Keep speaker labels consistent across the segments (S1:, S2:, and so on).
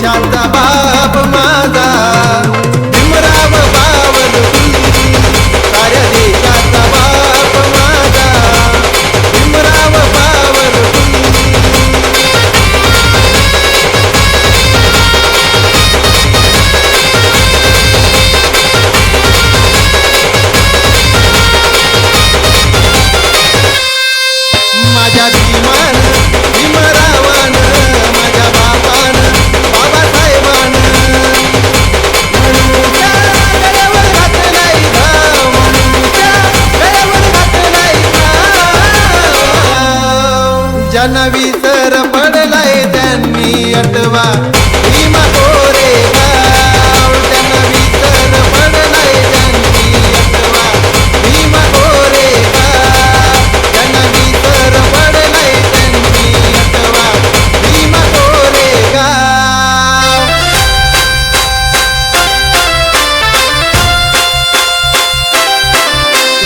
S1: देशाचा बाप माझा. भीमराव बावनकुळे साऱ्या देशाचा बाप माझा. भीमराव बावनकुळे. माझ्या भीमा जनवी तर पडलाय त्यांनी अटवा भीमा कोरेगाव त्यांना विसर पडलाय त्यांनी अटवा भीमा कोरेगाव त्यांना विसर पडलाय त्यांनी अटवा भीमा कोरेगाव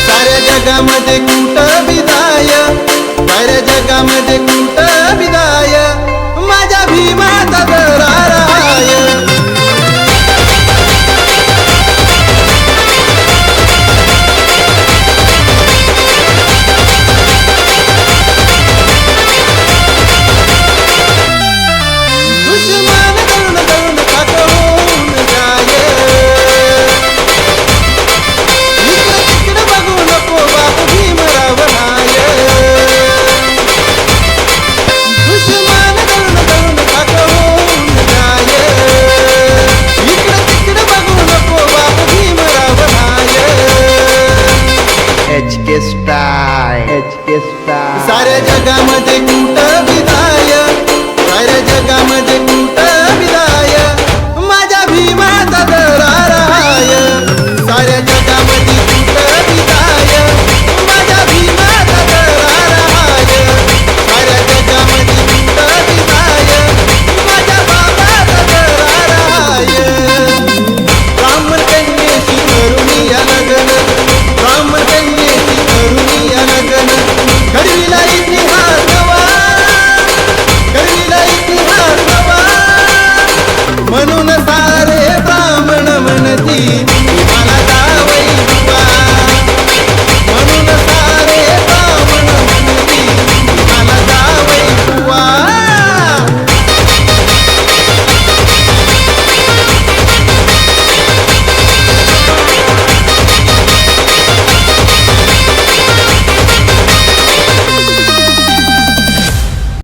S1: साऱ्या जगामध्ये कुठं विदाय जगामध्ये कुंट विदाय माझ्या भीमाचा
S2: के स्टाय एच के स्टाय
S1: साऱ्या जगामध्ये